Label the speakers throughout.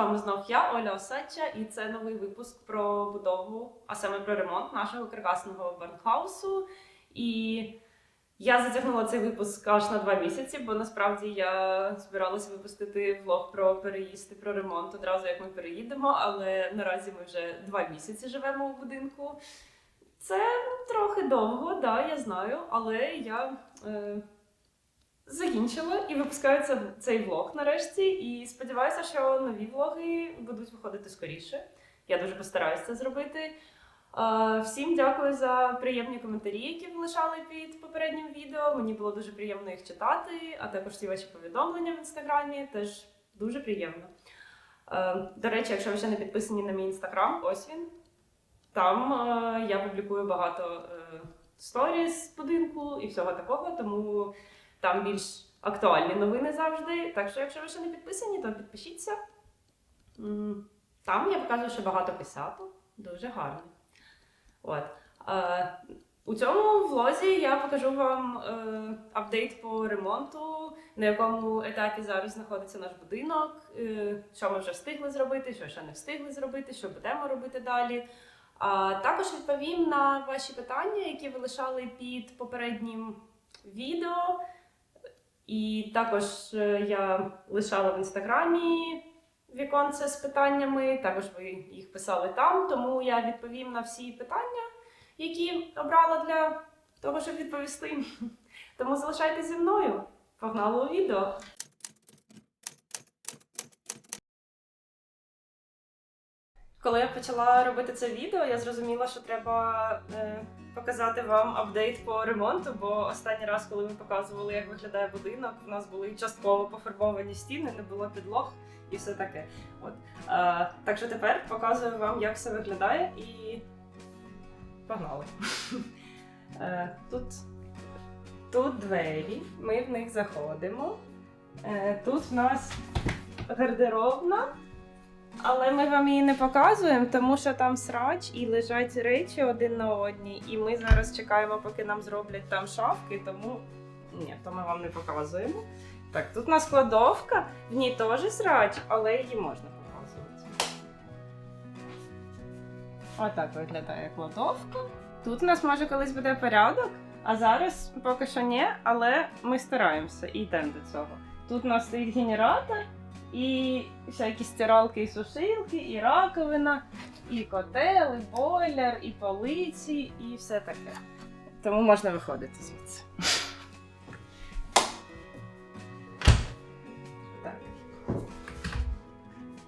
Speaker 1: вами знов я, Оля Осадча, і це новий випуск про будову, а саме про ремонт нашого каркасного барнхаусу. І я затягнула цей випуск аж на два місяці, бо насправді я збиралася випустити влог про переїзд і про ремонт одразу, як ми переїдемо. Але наразі ми вже два місяці живемо у будинку. Це трохи довго, да, я знаю, але я. Е, закінчила і випускаю це, цей влог нарешті. І сподіваюся, що нові влоги будуть виходити скоріше. Я дуже постараюся це зробити. Всім дякую за приємні коментарі, які ви лишали під попереднім відео. Мені було дуже приємно їх читати, а також всі ваші повідомлення в інстаграмі теж дуже приємно. До речі, якщо ви ще не підписані на мій інстаграм, ось він. Там я публікую багато е, сторіс будинку і всього такого, тому там більш актуальні новини завжди. Так що, якщо ви ще не підписані, то підпишіться. Там я показую, що багато писати. Дуже гарно. От. У цьому влозі я покажу вам е, апдейт по ремонту, на якому етапі зараз знаходиться наш будинок, е, що ми вже встигли зробити, що ще не встигли зробити, що будемо робити далі. А також відповім на ваші питання, які ви лишали під попереднім відео. І також е, я лишала в інстаграмі віконце з питаннями, також ви їх писали там, тому я відповім на всі питання, які обрала для того, щоб відповісти. Тому залишайтеся зі мною. Погнали у відео. Коли я почала робити це відео, я зрозуміла, що треба е, показати вам апдейт по ремонту, бо останній раз, коли ми показували, як виглядає будинок, у нас були частково пофарбовані стіни, не було підлог і все таке. От. Е, так що тепер показую вам, як все виглядає, і погнали. Е, тут, тут двері, ми в них заходимо. Е, тут в нас гардеробна. Але ми вам її не показуємо, тому що там срач і лежать речі один на одній. І ми зараз чекаємо, поки нам зроблять там шафки, тому ні, то ми вам не показуємо. Так, тут у нас кладовка, в ній теж срач, але її можна показувати. Отак виглядає кладовка. Тут у нас може колись буде порядок, а зараз поки що ні, але ми стараємося і йдемо до цього. Тут у нас стоїть генератор. І всякі стиралки і сушилки, і раковина, і котел, і бойлер, і полиці, і все таке. Тому можна виходити звідси.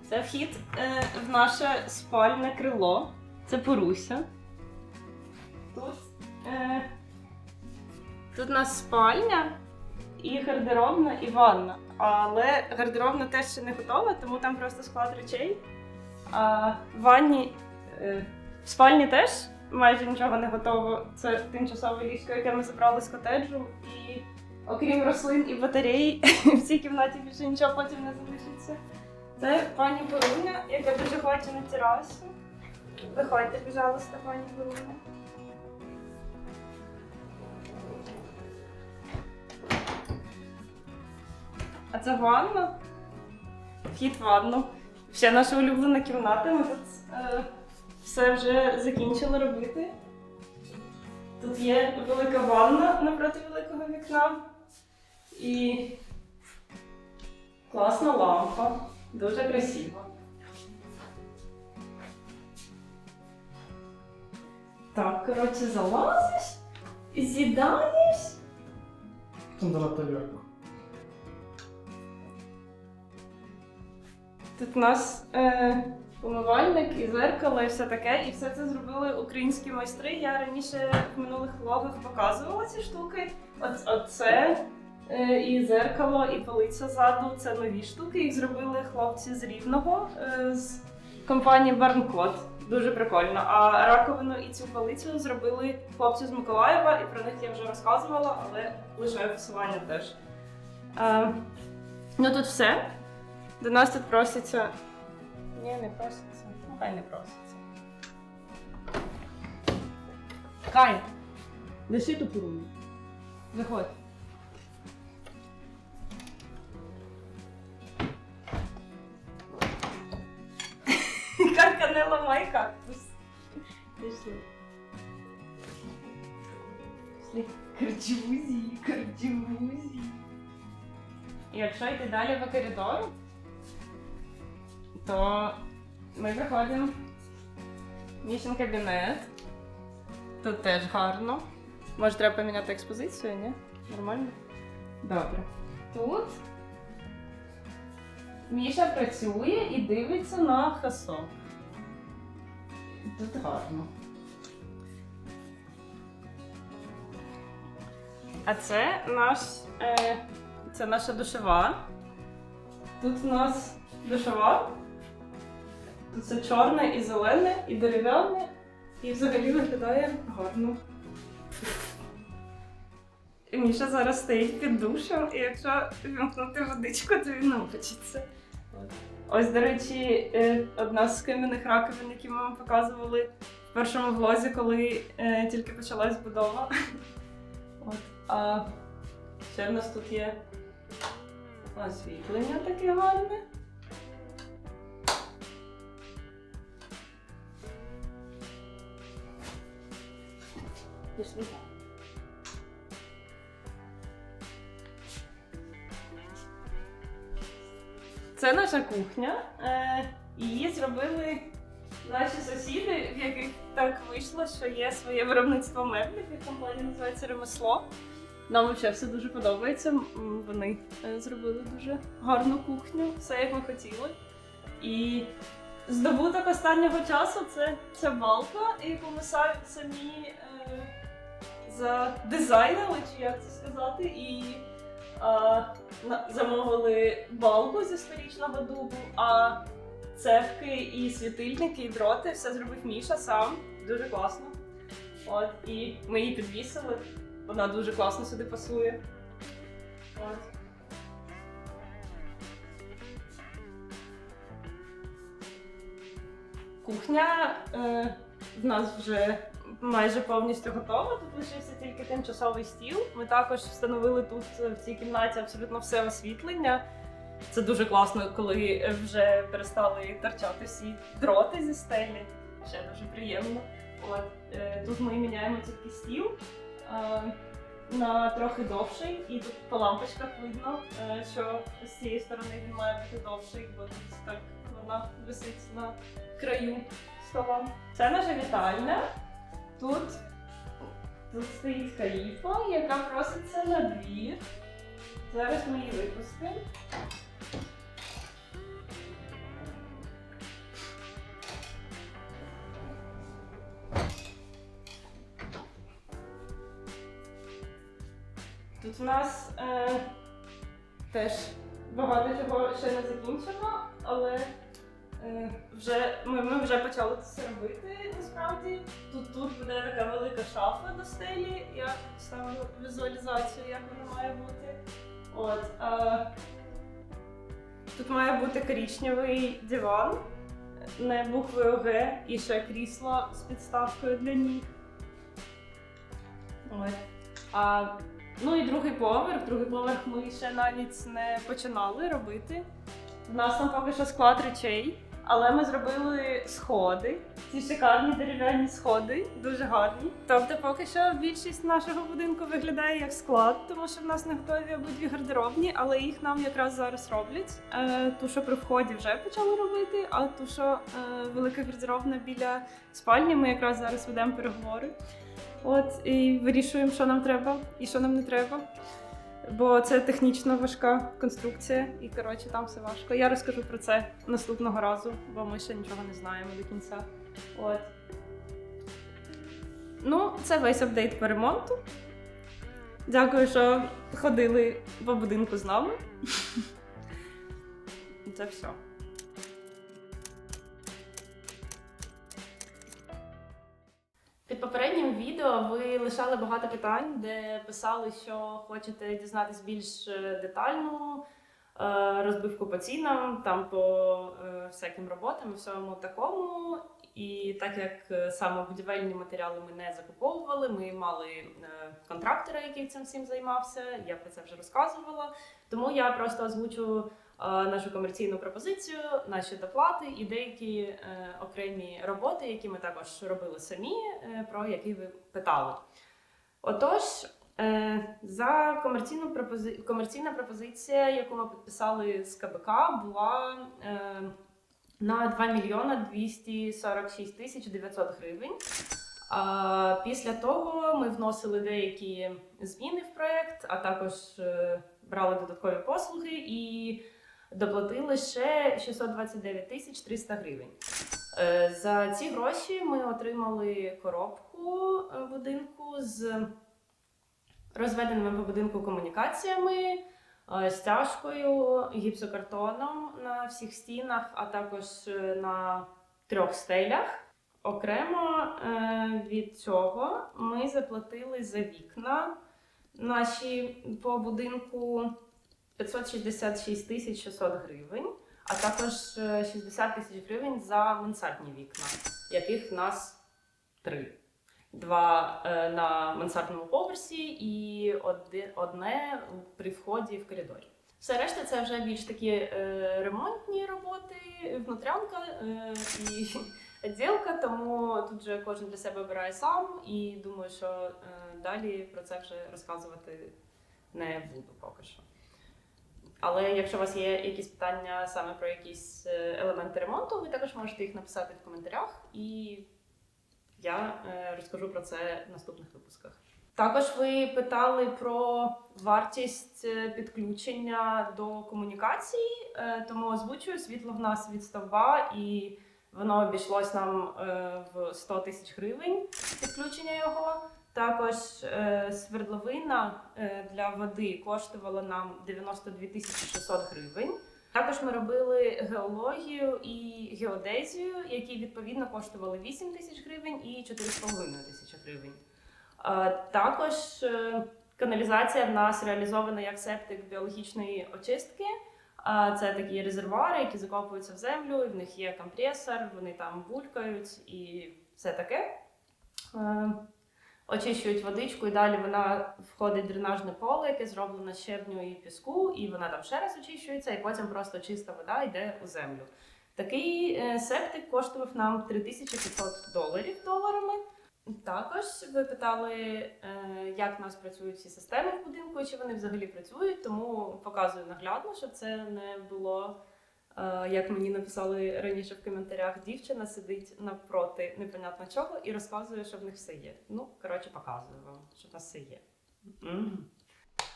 Speaker 1: Це вхід е, в наше спальне крило. Це Поруся. Тут, е, тут у нас спальня і гардеробна, і ванна. Але гардеробна теж ще не готова, тому там просто склад речей. А в ванні е, в спальні теж майже нічого не готово. Це тимчасове ліжко, яке ми забрали з котеджу. І окрім рослин і батареї, в цій кімнаті більше нічого потім не залишиться. Це пані Боруня, яка дуже хоче на терасу. Виходьте, пожалуйста, пані Боруня. А це ванна. Вхід в ванну. Ще наша улюблена кімната. Ми тут е, все вже закінчили робити. Тут є велика ванна напроти великого вікна. І класна лампа. Дуже красиво. Так, коротше, залазиш, з'їдаєш.
Speaker 2: Там давати вверх.
Speaker 1: Тут у нас е, умивальник і зеркало, і все таке. І все це зробили українські майстри. Я раніше в минулих влогах показувала ці штуки. От, оце е, і зеркало, і полиця ззаду це нові штуки. Їх зробили хлопці з Рівного е, з компанії Барнкот. Дуже прикольно. А раковину і цю полицю зробили хлопці з Миколаєва, і про них я вже розказувала, але лише посилання теж. Е, ну тут все. До нас тут проситься. Ні, не проситься. Ну, хай не проситься. Кай! Лиши ту порую. Заходь. не ламай кактус. Пішли. Пішли. Кардюзі, кардюзі. І якщо йти далі по коридору, то ми приходимо в Мішин кабінет. Тут теж гарно. Може, треба поміняти експозицію, ні? Нормально? Добре. Тут Міша працює і дивиться на хасок. Тут гарно. А це наш. Е, це наша душова. Тут у нас душова. Це чорне і зелене, і дерев'яне, і взагалі виглядає гарно. Міша зараз стоїть під душем, і якщо вімкнути водичку, то він намочиться. Ось, до речі, е, одна з кам'яних раковин, які ми вам показували в першому влозі, коли е, тільки почалась будова. От. А ще в нас тут є освітлення таке гарне. Пішли. Це наша кухня. Е, її зробили наші сусіди, в яких так вийшло, що є своє виробництво меблів, і компанія називається ремесло. Нам взагалі все дуже подобається. Вони е, зробили дуже гарну кухню, все як ми хотіли. І здобуток останнього часу це ця балка, яку ми самі е, задизайнили, чи як це сказати, і на- замовили балку зі сторічного дубу, а цепки і світильники, і дроти все зробив Міша сам. Дуже класно. От, і ми її підвісили. Вона дуже класно сюди пасує. От. Кухня е, в нас вже майже повністю готова. Тут лишився тільки тимчасовий стіл. Ми також встановили тут е, в цій кімнаті абсолютно все освітлення. Це дуже класно, коли вже перестали торчати всі дроти зі стелі. Ще дуже приємно. От е, тут ми міняємо тільки стіл е, на трохи довший, і тут по лампочках видно, е, що з цієї сторони він має бути довший, бо тут так вона висить на краю стола. Це наша вітальня. Тут, тут стоїть каліфа, яка проситься на двір. Зараз ми її випустимо. Тут у нас е, теж багато чого ще не закінчено, але е, вже, ми, ми вже почали це робити насправді. Тут, тут буде така велика шафа до стелі. Я ставлю візуалізацію, як вона має бути. От, а, тут має бути коричневий диван, не букви ОГ і ще крісло з підставкою для ніг. А Ну і другий поверх. Другий поверх ми ще на ніч не починали робити. У нас там поки що склад речей, але ми зробили сходи. Ці шикарні дерев'яні сходи, дуже гарні. Тобто, поки що більшість нашого будинку виглядає як склад, тому що в нас не готові обидві гардеробні, але їх нам якраз зараз роблять. Е, ту, що при вході вже почали робити, а ту, що е, велика гардеробна біля спальні, ми якраз зараз ведемо переговори. От і вирішуємо, що нам треба і що нам не треба. Бо це технічно важка конструкція, і коротше там все важко. Я розкажу про це наступного разу, бо ми ще нічого не знаємо до кінця. От. Ну, це весь апдейт по ремонту. Дякую, що ходили по будинку з нами. Це все. Під попереднім відео ви лишали багато питань, де писали, що хочете дізнатись більш е, детальну е, розбивку по цінам, там по е, всяким роботам і всьому такому. І так як саме будівельні матеріали ми не закуповували, ми мали контрактора, який цим всім займався. Я про це вже розказувала. Тому я просто озвучу нашу комерційну пропозицію, наші доплати і деякі е, окремі роботи, які ми також робили самі, е, про які ви питали. Отож, е, за комерційну пропози... комерційна пропозиція, яку ми підписали з КБК, була е, на 2 мільйона 246 тисяч 900 гривень. Після того ми вносили деякі зміни в проект, а також е, брали додаткові послуги і доплатили ще 629 тисяч 300 гривень. Е, За ці гроші ми отримали коробку е, будинку з розведеними по будинку комунікаціями, е, стяжкою, гіпсокартоном на всіх стінах, а також е, на трьох стелях. Окремо е, від цього ми заплатили за вікна наші по будинку 566 тисяч 600 гривень, а також е, 60 тисяч гривень за мансардні вікна, яких в нас три. Два е, на мансардному поверсі і одне, при вході в коридорі. Все решта це вже більш такі е, ремонтні роботи, внутрянка е, і відділка, тому тут же кожен для себе обирає сам, і думаю, що е, далі про це вже розказувати не буду поки що. Але якщо у вас є якісь питання саме про якісь е, елементи ремонту, ви також можете їх написати в коментарях, і я е, розкажу про це в наступних випусках. Також ви питали про вартість е, підключення до комунікацій, е, тому озвучую світло в нас від стовба, і воно обійшлось нам в 100 тисяч гривень підключення його. Також е, свердловина е, для води коштувала нам 92 тисячі 600 гривень. Також ми робили геологію і геодезію, які відповідно коштували 8 тисяч гривень і 4,5 тисячі гривень. Е, Також е, каналізація в нас реалізована як септик біологічної очистки. А Це такі резервуари, які закопуються в землю, і в них є компресор, вони там булькають і все таке. Е, Очищують водичку, і далі вона входить в дренажне поле, яке зроблено з щебню і піску, і вона там ще раз очищується, і потім просто чиста вода йде у землю. Такий е, септик коштував нам 3500 доларів доларами. Також ви питали, е, як у нас працюють ці системи в будинку, чи вони взагалі працюють, тому показую наглядно, щоб це не було, як мені написали раніше в коментарях, дівчина сидить навпроти непонятно чого і розказує, що в них все є. Ну, коротше, показую вам, що в нас все є.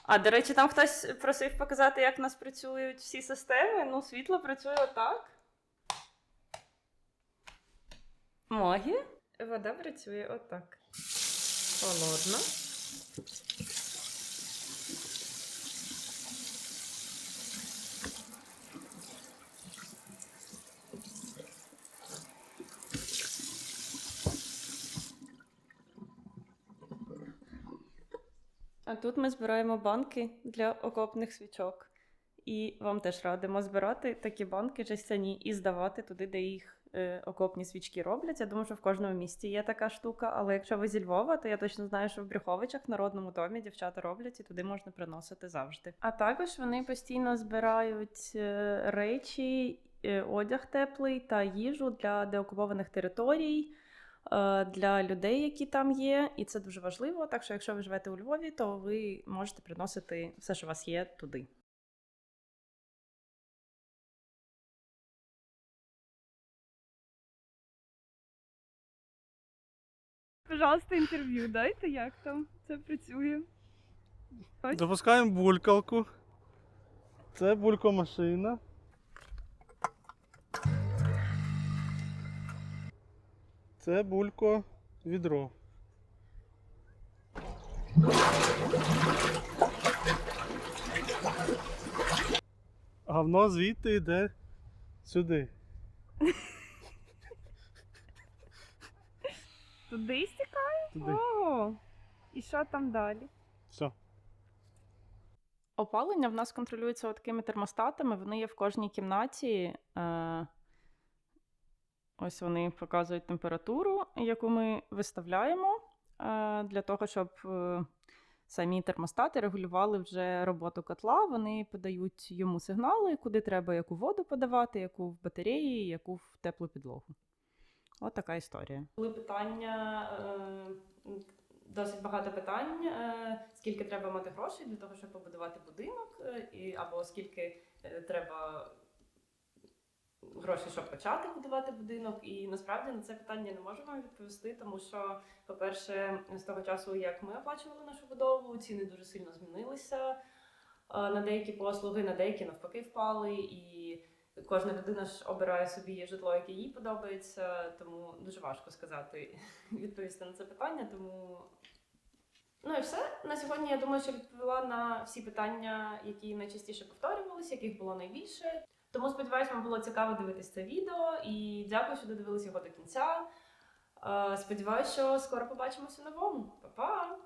Speaker 1: А, до речі, там хтось просив показати, як у нас працюють всі системи. Ну, світло працює отак. Могі. Вода працює отак. Холодно. Тут ми збираємо банки для окопних свічок. І вам теж радимо збирати такі банки жестяні і здавати туди, де їх е, окопні свічки роблять. Я думаю, що в кожному місті є така штука. Але якщо ви зі Львова, то я точно знаю, що в Брюховичах в народному домі дівчата роблять і туди можна приносити завжди. А також вони постійно збирають е, речі, е, одяг теплий та їжу для деокупованих територій. Е, Для людей, які там є, і це дуже важливо. Так що, якщо ви живете у Львові, то ви можете приносити все, що у вас є, туди.
Speaker 3: Пожалуйста, інтерв'ю дайте, як там це працює. Ось.
Speaker 2: Запускаємо булькалку. Це булькомашина. Це булько відро. Говно звідти йде сюди.
Speaker 3: Туди стікає?
Speaker 2: Туди.
Speaker 3: Ого. І що там далі?
Speaker 2: Все.
Speaker 1: Опалення в нас контролюється такими термостатами. Вони є в кожній кімнаті. Е, ось вони показують температуру, яку ми виставляємо е, для того, щоб е,
Speaker 4: Самі термостати регулювали вже роботу котла. Вони подають йому сигнали, куди треба яку воду подавати, яку в батареї, яку в теплу підлогу. От така історія.
Speaker 1: Були питання, е, досить багато питань, скільки треба мати грошей для того, щоб побудувати будинок, і, або скільки треба грошей, щоб почати будувати будинок. І насправді на це питання не можу вам відповісти, тому що, по-перше, з того часу, як ми оплачували нашу будову, ціни дуже сильно змінилися е, на деякі послуги, на деякі навпаки впали. І Кожна людина ж обирає собі житло, яке їй подобається, тому дуже важко сказати відповісти на це питання. Тому ну і все. На сьогодні я думаю, що відповіла на всі питання, які найчастіше повторювалися, яких було найбільше. Тому сподіваюся, вам було цікаво дивитися це відео і дякую, що додивилися його до кінця. Е, Сподіваюся, що скоро побачимося новому. Па-па!